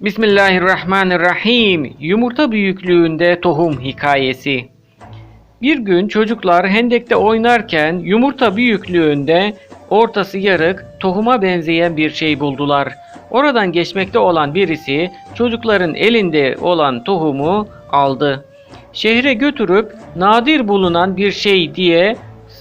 Bismillahirrahmanirrahim. Yumurta büyüklüğünde tohum hikayesi. Bir gün çocuklar hendekte oynarken yumurta büyüklüğünde ortası yarık tohuma benzeyen bir şey buldular. Oradan geçmekte olan birisi çocukların elinde olan tohumu aldı. Şehre götürüp nadir bulunan bir şey diye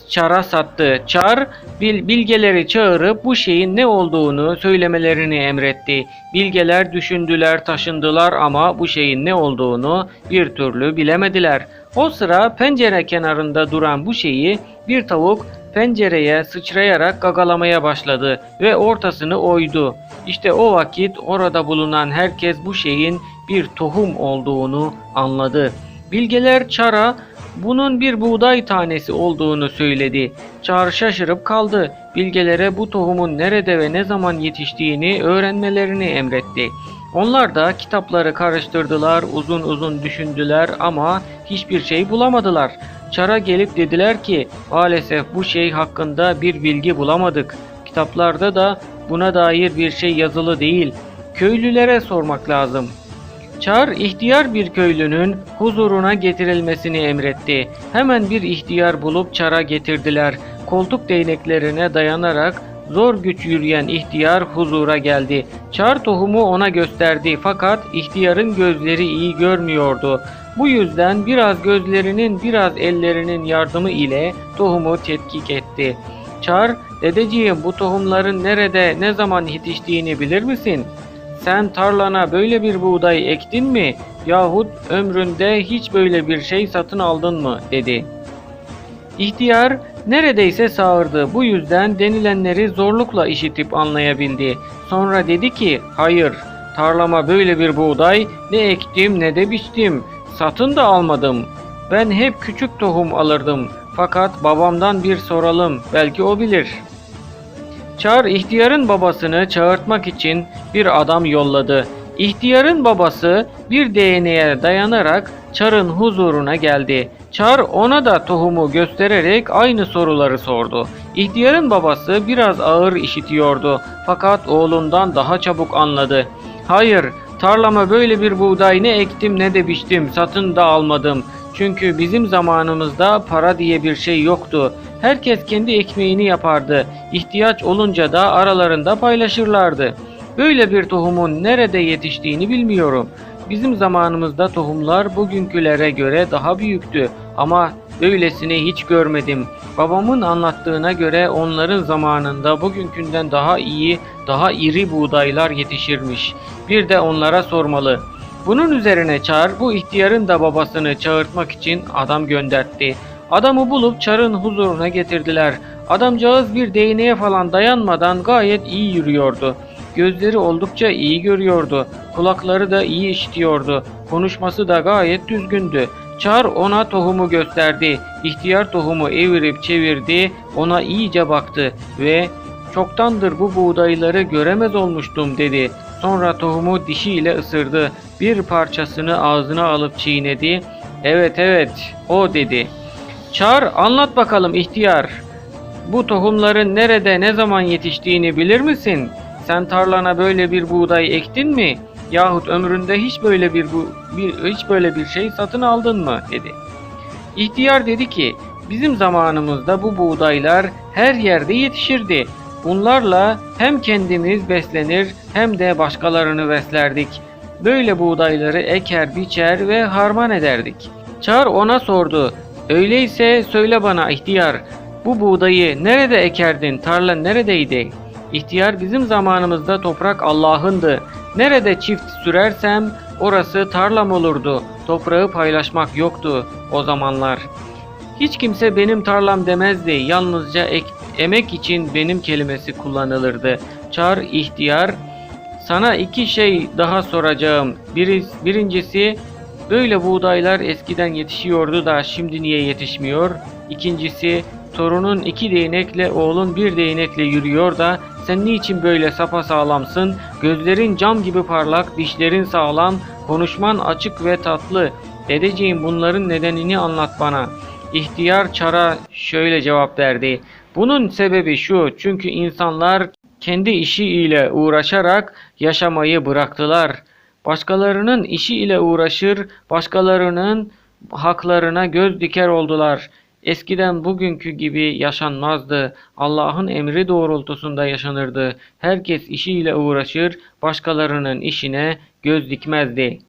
Çar'a sattı. Çar bil- bilgeleri çağırıp bu şeyin ne olduğunu söylemelerini emretti. Bilgeler düşündüler, taşındılar ama bu şeyin ne olduğunu bir türlü bilemediler. O sıra pencere kenarında duran bu şeyi bir tavuk pencereye sıçrayarak gagalamaya başladı ve ortasını oydu. İşte o vakit orada bulunan herkes bu şeyin bir tohum olduğunu anladı. Bilgeler Çar'a bunun bir buğday tanesi olduğunu söyledi. Çar şaşırıp kaldı. Bilgelere bu tohumun nerede ve ne zaman yetiştiğini öğrenmelerini emretti. Onlar da kitapları karıştırdılar, uzun uzun düşündüler ama hiçbir şey bulamadılar. Çar'a gelip dediler ki maalesef bu şey hakkında bir bilgi bulamadık. Kitaplarda da buna dair bir şey yazılı değil. Köylülere sormak lazım. Çar ihtiyar bir köylünün huzuruna getirilmesini emretti. Hemen bir ihtiyar bulup Çar'a getirdiler. Koltuk değneklerine dayanarak zor güç yürüyen ihtiyar huzura geldi. Çar tohumu ona gösterdi fakat ihtiyarın gözleri iyi görmüyordu. Bu yüzden biraz gözlerinin biraz ellerinin yardımı ile tohumu tetkik etti. Çar, dedeciğim bu tohumların nerede ne zaman yetiştiğini bilir misin? Sen tarlana böyle bir buğday ektin mi? Yahut ömründe hiç böyle bir şey satın aldın mı? dedi. İhtiyar neredeyse sağırdı. Bu yüzden denilenleri zorlukla işitip anlayabildi. Sonra dedi ki, hayır, tarlama böyle bir buğday ne ektim ne de biçtim. Satın da almadım. Ben hep küçük tohum alırdım. Fakat babamdan bir soralım, belki o bilir.'' Çar ihtiyarın babasını çağırtmak için bir adam yolladı. İhtiyarın babası bir değneğe dayanarak Çar'ın huzuruna geldi. Çar ona da tohumu göstererek aynı soruları sordu. İhtiyarın babası biraz ağır işitiyordu fakat oğlundan daha çabuk anladı. Hayır, tarlama böyle bir buğday ne ektim ne de biçtim, satın da almadım. Çünkü bizim zamanımızda para diye bir şey yoktu. Herkes kendi ekmeğini yapardı. İhtiyaç olunca da aralarında paylaşırlardı. Böyle bir tohumun nerede yetiştiğini bilmiyorum. Bizim zamanımızda tohumlar bugünkülere göre daha büyüktü ama böylesini hiç görmedim. Babamın anlattığına göre onların zamanında bugünkünden daha iyi, daha iri buğdaylar yetişirmiş. Bir de onlara sormalı. Bunun üzerine Çar bu ihtiyarın da babasını çağırtmak için adam göndertti. Adamı bulup Çar'ın huzuruna getirdiler. Adamcağız bir değneğe falan dayanmadan gayet iyi yürüyordu. Gözleri oldukça iyi görüyordu. Kulakları da iyi işitiyordu. Konuşması da gayet düzgündü. Çar ona tohumu gösterdi. İhtiyar tohumu evirip çevirdi. Ona iyice baktı ve çoktandır bu buğdayları göremez olmuştum dedi. Sonra tohumu dişiyle ısırdı. Bir parçasını ağzına alıp çiğnedi. Evet evet o dedi. Çar anlat bakalım ihtiyar. Bu tohumların nerede ne zaman yetiştiğini bilir misin? Sen tarlana böyle bir buğday ektin mi? Yahut ömründe hiç böyle bir, bu, bir hiç böyle bir şey satın aldın mı? dedi. İhtiyar dedi ki bizim zamanımızda bu buğdaylar her yerde yetişirdi. Bunlarla hem kendimiz beslenir hem de başkalarını beslerdik. Böyle buğdayları eker, biçer ve harman ederdik. Çar ona sordu. Öyleyse söyle bana ihtiyar, bu buğdayı nerede ekerdin, tarla neredeydi? İhtiyar bizim zamanımızda toprak Allah'ındı. Nerede çift sürersem orası tarlam olurdu. Toprağı paylaşmak yoktu o zamanlar. Hiç kimse benim tarlam demezdi. Yalnızca ek, emek için benim kelimesi kullanılırdı. Çar ihtiyar sana iki şey daha soracağım. Biri, birincisi böyle buğdaylar eskiden yetişiyordu da şimdi niye yetişmiyor? İkincisi torunun iki değnekle oğlun bir değnekle yürüyor da sen niçin böyle sapasağlamsın? Gözlerin cam gibi parlak, dişlerin sağlam, konuşman açık ve tatlı. Dedeciğim bunların nedenini anlat bana. İhtiyar Çar'a şöyle cevap verdi. Bunun sebebi şu çünkü insanlar kendi işi ile uğraşarak yaşamayı bıraktılar. Başkalarının işi ile uğraşır, başkalarının haklarına göz diker oldular. Eskiden bugünkü gibi yaşanmazdı. Allah'ın emri doğrultusunda yaşanırdı. Herkes işiyle uğraşır, başkalarının işine göz dikmezdi.